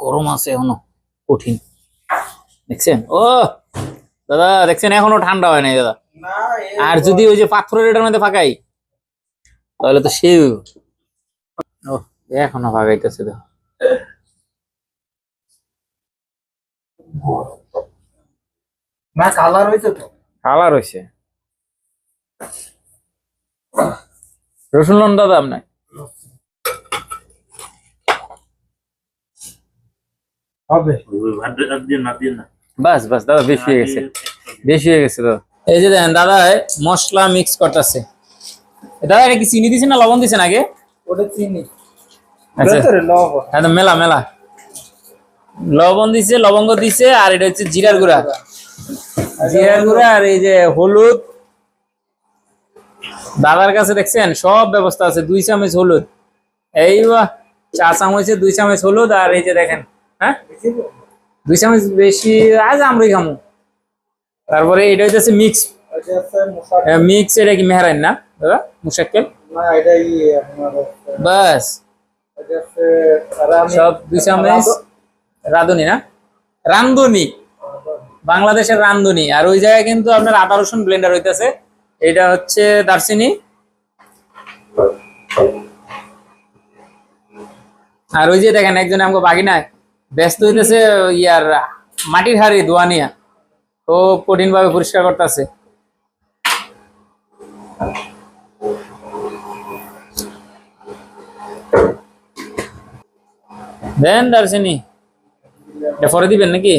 গরম আছে এখনও কঠিন। দেখছেন? ও দাদা দেখছেন? এখনও ঠান্ডা হয় নাই দাদা। আর যদি ওই যে পাথরের এটার মধ্যে ফাঁকাই তাহলে তো সে ও এখনও ফাঁকাইতেছে তো না কালার তো। কালার হয়েছে রসুন লন দাদা আপনার? হবে। বাস বাস দাদা বেশি হয়ে গেছে। বেশি হয়ে গেছে তো। এই যে দেখেন দাদা মশলা মিক্স করতেছে। দাদা এটা কি চিনি দিছেন না লবণ দিছেন আগে? ওটা চিনি। আচ্ছা। লবণ। মেলা মেলা। লবণ দিছে লবঙ্গ দিছে আর এটা হচ্ছে জিরার গুঁড়া। জিরার গুঁড়া আর এই যে হলুদ। দাদার কাছে দেখছেন সব ব্যবস্থা আছে দুই চামচ হলুদ। এই চা চামচে দুই চামচ হলুদ আর এই যে দেখেন হ্যাঁ? দুই চামচ বেশি আজ আমরাই খামু। তারপরে এটা হচ্ছে মিক্স মিক্স এটা কি মেহরাইন না? দাদা মুশাক্কেল বাস। সব দুই চামচ রাঁধুনি না? রান্ধুনি বাংলাদেশের রান্ধুনি আর ওই জায়গায় কিন্তু আপনার আদা রসুন ব্লেন্ডার হইতেছে। এটা হচ্ছে দারচিনি। আর ওই যে দেখেন একজন আমাকে বাগিনায় ব্যস্ত হইতেছে ইয়ার মাটির হাড়ি ধোয়া নিয়া কঠিন ভাবে পরিষ্কার করতেছে। দেন দারচিনি। এটা পরে দিবেন নাকি?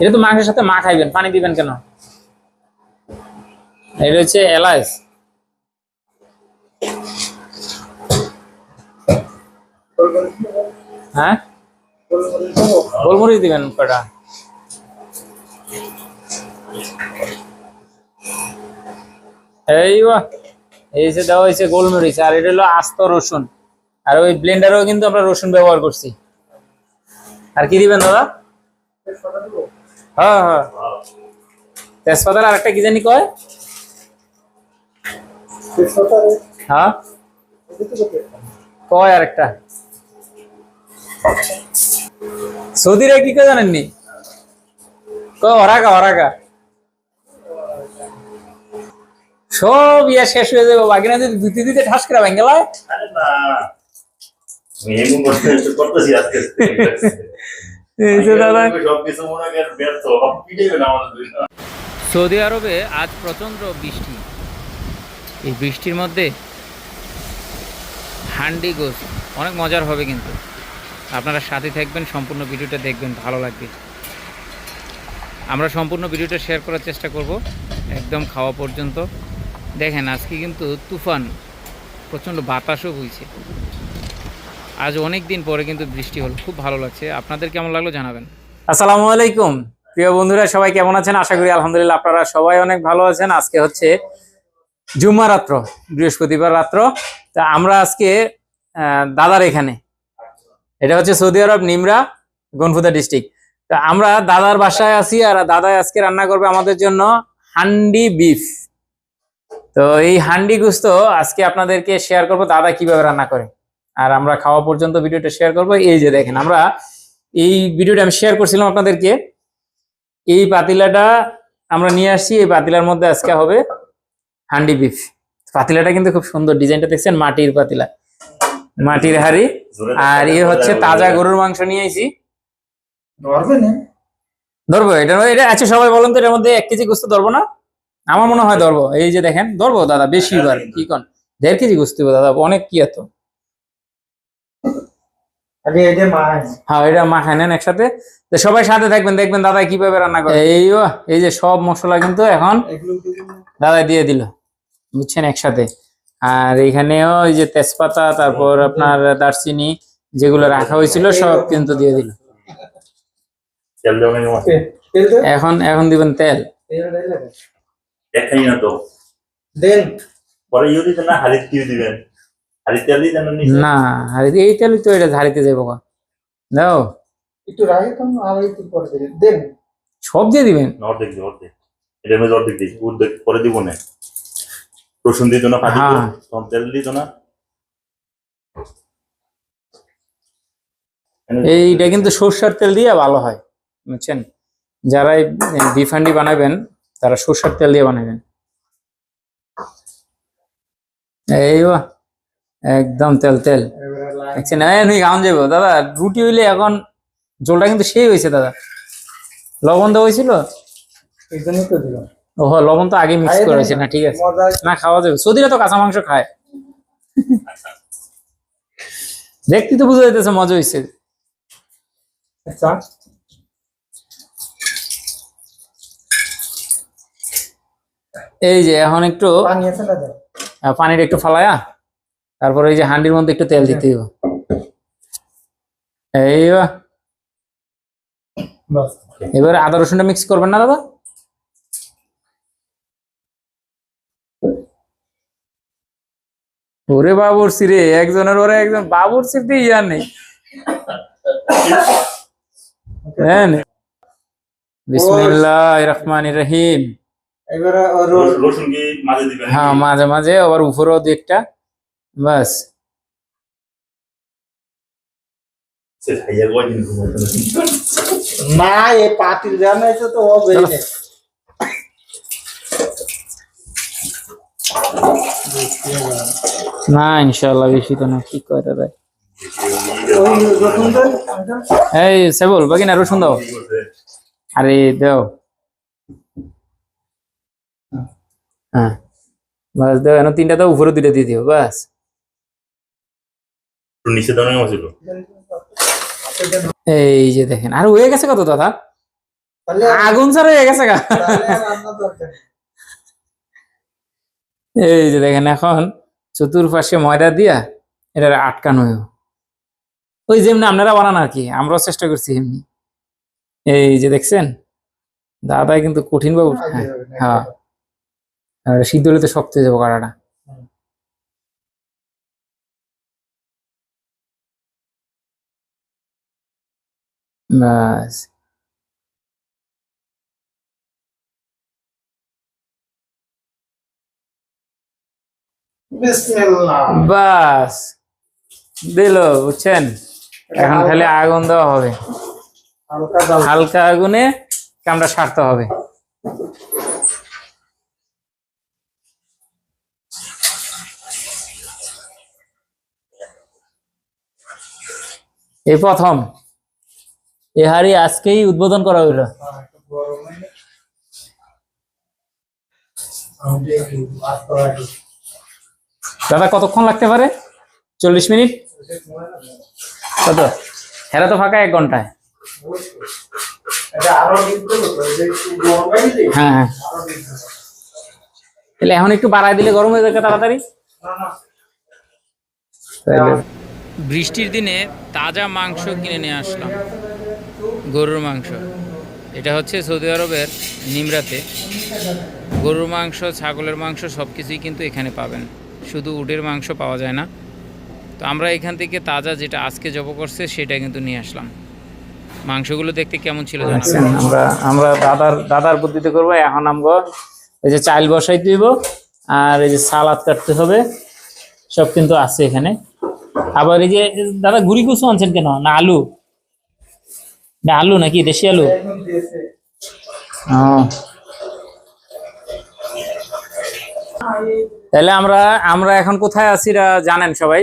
এটা তো মাংসের সাথে মা খাইবেন, পানি দিবেন কেন? এটা হচ্ছে এলাচ হ্যাঁ? গোলমরিচ দিবেন কটা? এই এই যে দেওয়া হয়েছে গোলমরিচ আর এটা হলো আস্ত রসুন। আর ওই ব্লেন্ডারেও কিন্তু আমরা রসুন ব্যবহার করছি। আর কি দিবেন দাদা? হ্যাঁ হ্যাঁ। তেজপাতার আর একটা কি জানি কয়? হ্যাঁ। কয় আর একটা সৌদিরা কি কে জানেননি? কয় অরাকা অরাকা সব ইয়া শেষ হয়ে যাবে বাকিরা যদি দুটি দিতে ঠাস করে ভেঙ্গেলায়। সৌদি আরবে আজ প্রচণ্ড বৃষ্টি। এই বৃষ্টির মধ্যে হান্ডি গোস অনেক মজার হবে কিন্তু। আপনারা সাথে থাকবেন, সম্পূর্ণ ভিডিওটা দেখবেন, ভালো লাগবে। আমরা সম্পূর্ণ ভিডিওটা শেয়ার করার চেষ্টা করব, একদম খাওয়া পর্যন্ত। দেখেন, আজকে কিন্তু তুফান, প্রচণ্ড বাতাসও বইছে। আজ অনেক দিন পরে কিন্তু বৃষ্টি হলো, খুব ভালো লাগছে। আপনাদের কেমন লাগল জানাবেন। আসসালামু আলাইকুম। প্রিয় বন্ধুরা, সবাই কেমন আছেন? আশা করি আলহামদুলিল্লাহ আপনারা সবাই অনেক ভালো আছেন। আজকে হচ্ছে জুম্মা রাত্র, বৃহস্পতিবার রাত্র। তা আমরা আজকে দাদার এখানে এটা হচ্ছে সৌদি আরব নিমরা গনফুদা ডিস্ট্রিক্ট। তা আমরা দাদার বাসায় আছি আর দাদা আজকে রান্না করবে আমাদের জন্য হান্ডি বিফ। তো এই হান্ডি গুস্ত আজকে আপনাদেরকে শেয়ার করব, দাদা কীভাবে রান্না করে। আর আমরা খাওয়া পর্যন্ত ভিডিওটা শেয়ার করব। এই যে দেখেন, আমরা এই ভিডিওটা আমি শেয়ার করছিলাম আপনাদেরকে। এই পাতিলাটা আমরা নিয়ে আসছি, এই পাতিলার মধ্যে আজকে হবে হান্ডি বিফ। পাতিলাটা কিন্তু খুব সুন্দর, ডিজাইনটা দেখছেন মাটির পাতিলা, মাটির হাড়ি। আর এ হচ্ছে তাজা গরুর মাংস নিয়ে আইছি। ধরবে না? ধরবো এটা এটা আচ্ছা সবাই বলেন তো এটার মধ্যে এক কেজি গোস্ত ধরবো না? আমার মনে হয় ধরবো এই যে দেখেন ধরবো দাদা বেশি বার কি কন? দেড় কেজি গোস্ত দিব দাদা অনেক কি এত? আগে এই যে মা হ্যাঁ। এটা মাখায় নেন একসাথে। তো সবাই সাথে থাকবেন দেখবেন দাদা কীভাবে রান্না করে। এই ও, এই যে সব মশলা কিন্তু এখন দাদা দিয়ে দিল বুঝছেন একসাথে। আর এখানেও এই যে তেজপাতা তারপর আপনার দারচিনি যেগুলো রাখা হয়েছিল সব কিন্তু দিয়ে দিল। এখন এখন দিবেন তেল। না তো? দেন। পরে ইয়ে না দিবেন? তেল না? এই তো এটা ঝাড়িতে যাব গো। দাও। একটু রাগে তো আর পরে দেন দেন। সব দিয়ে দিবেন? না, অর্ধেক অর্ধেক। এটার মধ্যে অর্ধেক দিই অর্ধেক পরে দিব না। ফাটি হ্যাঁ। তখন তেল দিত না এইটা কিন্তু সর্ষের তেল দিয়ে ভালো হয় বুঝছেন? যারা বিফান্ডি বানাবেন তারা সর্ষের তেল দিয়ে বানাবেন। এই একদম তেল তেল। দেখছেন? খাওয়ান যাব দাদা রুটি হইলে এখন জলটা কিন্তু সেই হয়েছে দাদা। লবণ দেওয়া হয়েছিল এই জন্যই তো দিলাম। ওহ লবণ তো আগে মিক্স খাইয়ে করা দেন হয়েছে না। ঠিক আছে। না খাওয়া যাবে। সৌদিরা তো কাঁচা মাংস খায়। দেখতে তো বুঝা যাইতেছে মজা হয়েছে আচ্ছা। এই যে এখন একটু পানিটা একটু ফালায়া তারপরে এই যে হান্ডির মধ্যে একটু তেল দিতে হবে এই এবারে আদা রসুনটা মিক্স করবেন না দাদা? ওরে বাবুরসি রে একজনের ওরে একজন বাবুরসির দিয়ে ইয়ার নেই। হ্যাঁ বিসমিল্লাহ রহমান রহিম। এবারে ওর রস- রসুন কি মাঝে হ্যাঁ মাঝে মাঝে আবার উপরেও দু একটা। বাস। সে খাইয়া গয় কিন্তু না এ পাতিল জানা তো হবে চলো। না ইনশাল্লাহ বেশি তো না কি দেন আঙ্কেল। এই সেবল বাকি না রসুন দাও। আরে দাও। হ্যাঁ বাস দাও এখন তিনটা দাও উপরে দুইটা দিয়ে দিও বাস। নিচে দাও ছিল। এই যে দেখেন আর হয়ে গেছে কত দাদা? আগুন ছাড়া হয়ে গেছে গা তাহলে আর রান্না দরকার নেই। এই যে দেখেন এখন চতুর্পাশে ময়দা দিয়া এটা আটকানো। ওই যেমনি আপনারা বানান আর কি আমরাও চেষ্টা করছি এমনি। এই যে দেখছেন দাদা কিন্তু কঠিন বাবু। হ্যাঁ হ্যাঁ আর সিদ্ধ হলে তো শক্ত হয়ে যাব কাটাটা ব্যাস বাস দিল বুঝছেন? এখন খালি আগুন দেওয়া হবে। হালকা আগুনে কামটা সারতে হবে। এই প্রথম। এ হাড়ি আজকেই উদ্বোধন করা হইল। গরমে আমি একটু আস্ত রাখি দাদা, কতক্ষণ লাগতে পারে চল্লিশ মিনিট কত হেরা তো ফাঁকা এক ঘন্টায় হয়ে। হ্যাঁ। তাহলে এখন একটু বাড়াই দিলে গরম হয়ে যাবে তাড়াতাড়ি। বৃষ্টির দিনে তাজা মাংস কিনে নিয়ে আসলাম, গরুর মাংস এটা হচ্ছে সৌদি আরবের নিমরাতে গরুর মাংস, ছাগলের মাংস সব কিছুই কিন্তু এখানে পাবেন শুধু উটের মাংস পাওয়া যায় না। তো আমরা এখান থেকে তাজা যেটা আজকে জব করছে সেটা কিন্তু নিয়ে আসলাম। মাংসগুলো দেখতে কেমন ছিল আমরা আমরা দাদার দাদার বুদ্ধিতে করব। এখন আমরা এই যে চাল বসাই দিব আর এই যে সালাদ কাটতে হবে। সব কিন্তু আছে এখানে। আবার এই যে দাদা গুড়ি কুসু আনছেন কেন? না আলু? না আলু নাকি? দেশি আলু? তাহলে আমরা আমরা এখন কোথায় আছি জানেন সবাই?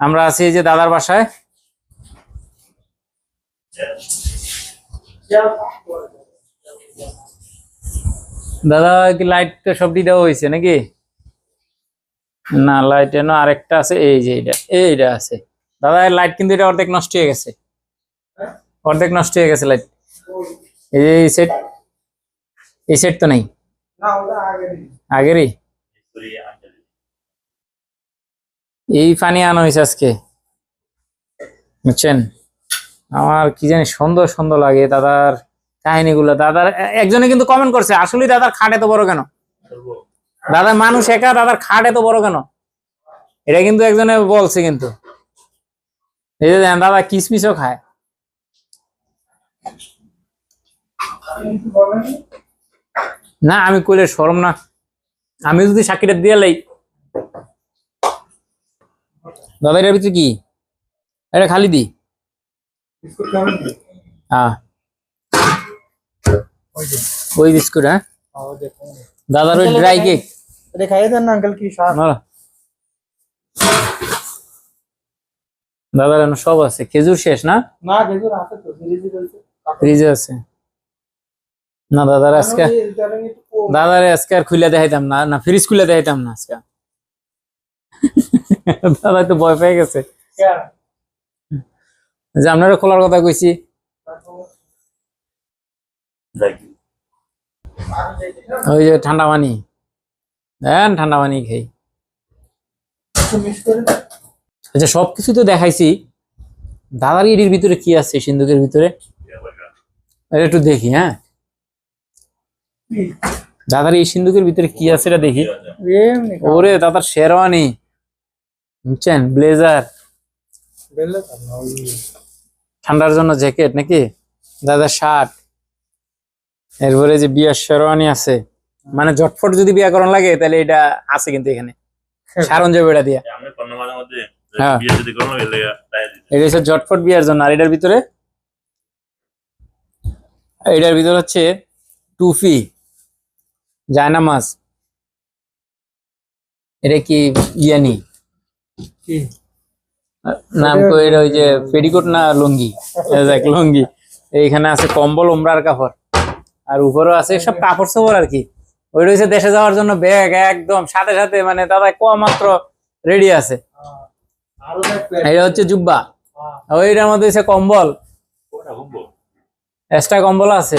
আমরা আছি এই যে দাদার বাসায়। দাদা কি লাইটটা সব দেওয়া হয়েছে নাকি? না লাইট এনে আরেকটা আছে এই যে এইটা এইটা আছে। দাদা লাইট কিন্তু এটা অর্ধেক নষ্ট হয়ে গেছে। অর্ধেক নষ্ট হয়ে গেছে লাইট এই যে এই সেট এই সেট তো নেই। আগেরই? এই পানি আনা হয়েছে আজকে। বুঝছেন? আমার কি জানি সুন্দর সুন্দর লাগে দাদার কাহিনীগুলো। দাদার, একজনে কিন্তু কমেন্ট করছে আসলে দাদার খাট এত বড় কেন? দাদার মানুষ একা, দাদার খাট এত বড় কেন? এটা কিন্তু একজনে বলছে কিন্তু। দাদা কিসমিসও খায়। না, আমি কইলে সরম না। আমি যদি সাক্ষীটা দিয়ে লাই দাদা, এটার ভিতরে কি? এটা খালি দি। হ্যাঁ ওই বিস্কুট হ্যাঁ? দাদার ওই ড্রাই কেক এটা খাইয়ে না দাদার সব আছে। খেজুর শেষ, না? না আছে। না, দাদার আজকে। দাদারে আজকে আর খুলে দেখাইতাম না। না, ফ্রিজ খুলে দেখাইতাম না আজকে। দাদা তো ভয় পেয়ে গেছে? যে আপনারা খোলার কথা কইছি। ওই যে ঠান্ডা পানি। দেন ঠান্ডা পানি খাই করে আচ্ছা সবকিছু তো দেখাইছি। দাদার ইডির ভিতরে কি আছে সিন্ধুকের ভিতরে? একটু দেখি হ্যাঁ। দাদার এই সিন্ধুকের ভিতরে কি আছে এটা দেখি। ওরে দাদার শেরওয়ানি। বুঝছেন? ব্লেজার ঠান্ডার জন্য জ্যাকেট নাকি? দাদা শার্ট এরপরে যে বিয়ার শেরওয়ানি আছে মানে ঝটফট যদি বিয়া করার লাগে তাহলে এটা আছে কিন্তু এখানে। সারণ যাবে এটা দিয়া। হ্যাঁ। এটা হচ্ছে ঝটফট বিয়ার জন্য। আর এটার ভিতরে এটার ভিতরে হচ্ছে টুফি জায়নামাজ। এটা কি ইয়ানি? নাম কো এটা ওই যে পেডিকোট না লুঙ্গি? দেখ লুঙ্গি। এইখানে আছে কম্বল উমরার কাপড়। আর উপরেও আছে সব কাপড় চোপড় আর কি। ওই রয়েছে দেশে যাওয়ার জন্য ব্যাগ একদম। সাথে সাথে মানে দাদা কম মাত্র রেডি আছে। এটা হচ্ছে জুব্বা। ওইটার মধ্যে হচ্ছে কম্বল। ওটা এক্সট্রা কম্বল আছে।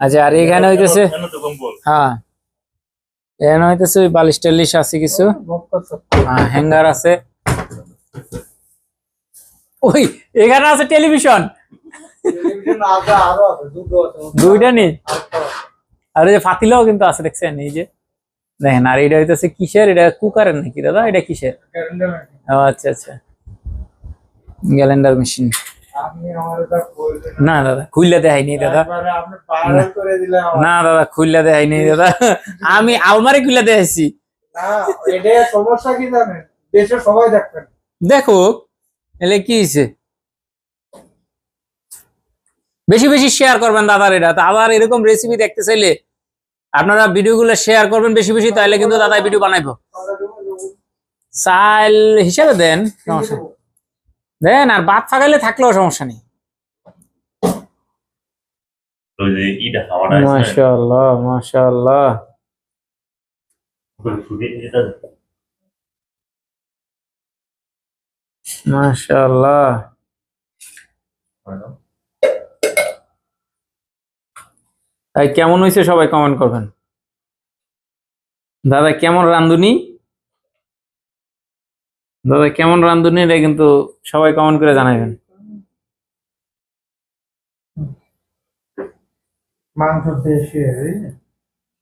আচ্ছা আর এখানে হইতেছে কেন হ্যাঁ। এখানে হইতেছে ওই বালিশ টালিশ আছে কিছু। হ্যাঙ্গার আছে। ওই এখানে আছে টেলিভিশন। দুইটা নি? আর যে ফাতিলাও কিন্তু আছে দেখছেন এই যে। দেখেন আর এটা হইতেছে কিসের? এটা কুকারের নাকি দাদা? এটা কিসের? আচ্ছা আচ্ছা। Calender machine. না। দাদা খুললে দেখাইনি দাদা। না দাদা খুললে দেখাইনি দাদা। আমি আলমারি খুলে দেখাইছি। সমস্যা কি জানেন? দেশের সবাই দেখবেন। দেখো এলে কি হয়েছে বেশি বেশি শেয়ার করবেন দাদার এটা। আবার এরকম রেসিপি দেখতে চাইলে আপনারা ভিডিওগুলো শেয়ার করবেন বেশি বেশি তাহলে কিন্তু দাদা ভিডিও বানাইবো। চাল হিসাবে দেন নেই। দেন আর বাদ ফাঁকাইলে থাকলেও সমস্যা নেই। মাশাআল্লাহ মাশাআল্লাহ। মাশাআল্লাহ। তাই কেমন হয়েছে সবাই কমেন্ট করবেন। দাদা কেমন রান্ধুনি? দাদা কেমন রান্ধুনি? এটা কিন্তু সবাই কমেন্ট করে জানাবেন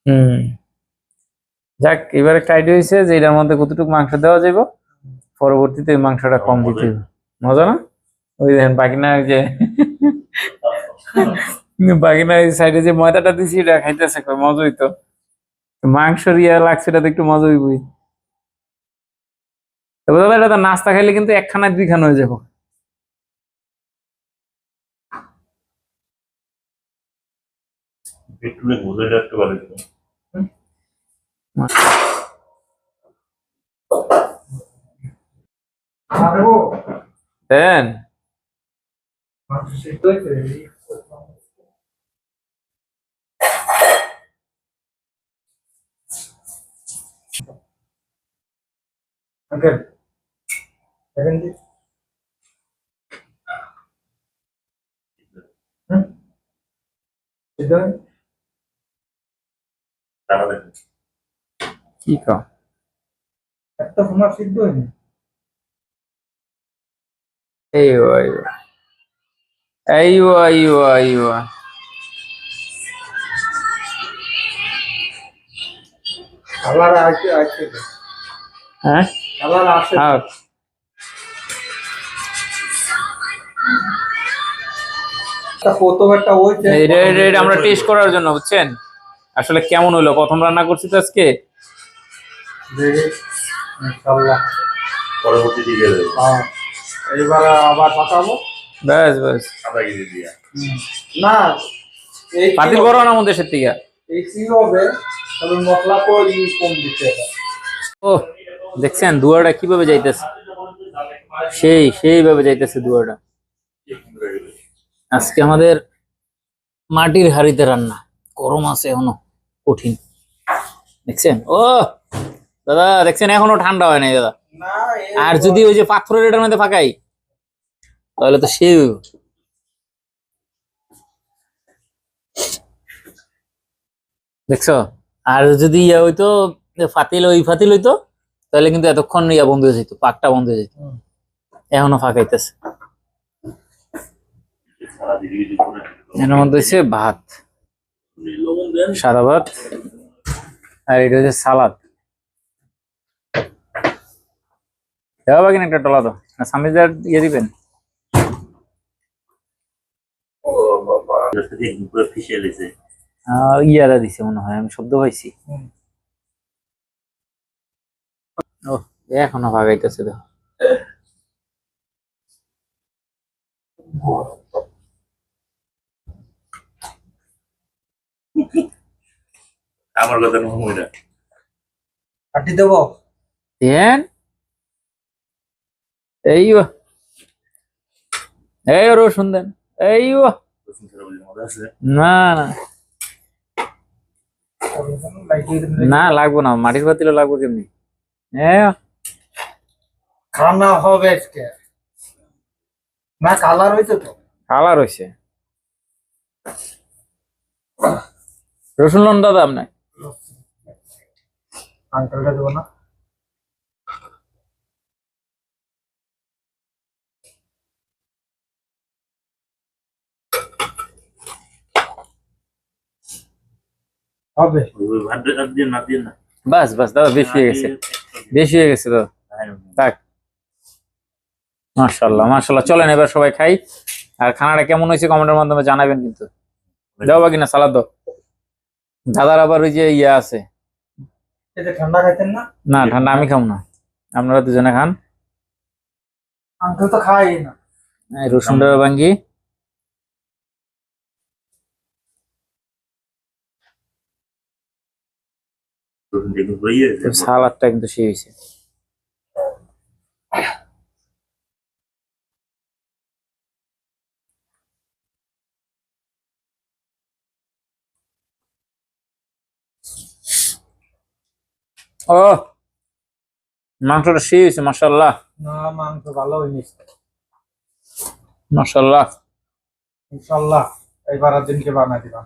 হুম। যাক এবার একটা আইডিয়া হয়েছে যে এটার মধ্যে কতটুকু মাংস দেওয়া যাবে পরবর্তীতে মাংসটা কম দিতে হবে। মজা না? ওই দেখেন যে সাইডে যে ময়দাটা দিছি এটা খাইতেছে মজা হইতো মাংস রিয়া লাগছে এটা তো একটু মজা হইবই। দাদা এটা নাস্তা খাইলে কিন্তু একখানা দুইখানা হয়ে যাব দেন Okay. 70 হুম ইদার তাহলে কি কা একটা তোমার সিদ্ধ হয়নি? ايوه ايوه ايوه ايوه ايوه হ্যাঁ? আবার আসছে আমরা টেস্ট করার জন্য বুঝছেন? আসলে কেমন হলো প্রথম রান্না করছি তো আজকে? হ্যাঁ। এইবার আবার পাঠাবো? ব্যাস ব্যাস। না এই কি পাতিল হবে? বড় না আমাদের হবে। ও দেখছেন দুয়ারটা কীভাবে যাইতেছে? সেই সেইভাবে যাইতেছে দুয়ারটা। আজকে আমাদের মাটির হাড়িতে রান্না। গরম আছে এখনও কঠিন। দেখছেন? ও দাদা দেখছেন? এখনও ঠান্ডা হয় নাই দাদা। আর যদি ওই যে পাথরের এটার মধ্যে ফাঁকাই তাহলে তো হইবো। দেখছ? আর যদি ইয়া হইতো ফাতিল ওই ফাতিল হইতো তাহলে কিন্তু এতক্ষণ ইয়া বন্ধ হয়ে যেত পাকটা বন্ধ হয়ে যেত। এখনও ফাঁকাইতেছে। এর মধ্যে হচ্ছে ভাত, সাদা ভাত, আর এটা হচ্ছে সালাদ। দেওয়া বাকি একটা টলা তো না ইয়ে দিবেন? দিছে মনে হয়, আমি শব্দ পাইছি। এখনও ভাগাইতেছে তো আমার কথা নহমইরা কাটি দেবো? দেন। এই এই রসুন দেন। এই না না না। লাগবো না মাটির পাতিলে লাগবো কেমনি? খানা হবে আজকে। না কালার হইতো তো। কালার হয়েছে রসুন লন দাদা আপনার? আঙ্কেলটা দেবো না। বেশি হয়ে গেছে। বেশি হয়ে গেছে দাদা চলেন এবার সবাই খাই। আর খানাটা কেমন হয়েছে মাধ্যমে জানাবেন কিন্তু। সালাদ দাদার আবার ওই যে ইয়ে আছে। এটা ঠান্ডা খাইতেন না? না ঠান্ডা আমি খাব না। আপনারা দুজনে খান। আঙ্কেল তো খাই না। এই রসুনটা ভাঙ্গি। সালাদটা কিন্তু সেই হয়েছে। ও মাংসটা সেই হয়েছে মাসাল্লাহ না মাংস ভালো হয়নি। মাসাল্লাহ ইনশাল্লাহ এবার আর দিনকে বানাই দিবা।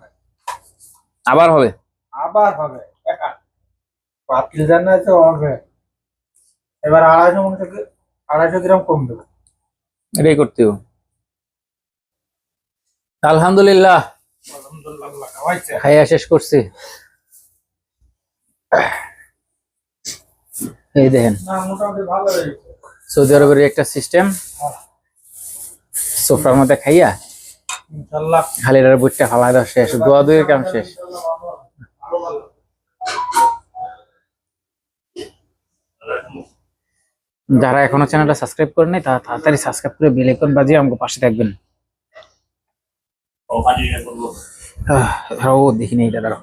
আবার হবে? আবার হবে। পাতিল জানা তো হবে। এবার আড়াইশো মন থেকে আড়াইশো গ্রাম কম দেবো। এটাই করতে হবে। আলহামদুলিল্লাহ। আলহামদুলিল্লাহ খাইয়া শেষ করছি। এই দেখেন। না মোটামুটি ভালো হয়েছে। সৌদি আরবের একটা সিস্টেম সোফার মধ্যে খাইয়া খালিটার বুটটা ফালাই দেওয়া শেষ। দোয়া দুয়ের কাম শেষ। যারা এখনও চ্যানেলটা সাবস্ক্রাইব করেন নাই তারা তাড়াতাড়ি সাবস্ক্রাইব করে বেল আইকন বাজিয়ে আমাকে পাশে থাকবেন। ও পানি করব আহ, দাঁড়াও দেখি নেই দাঁড়াও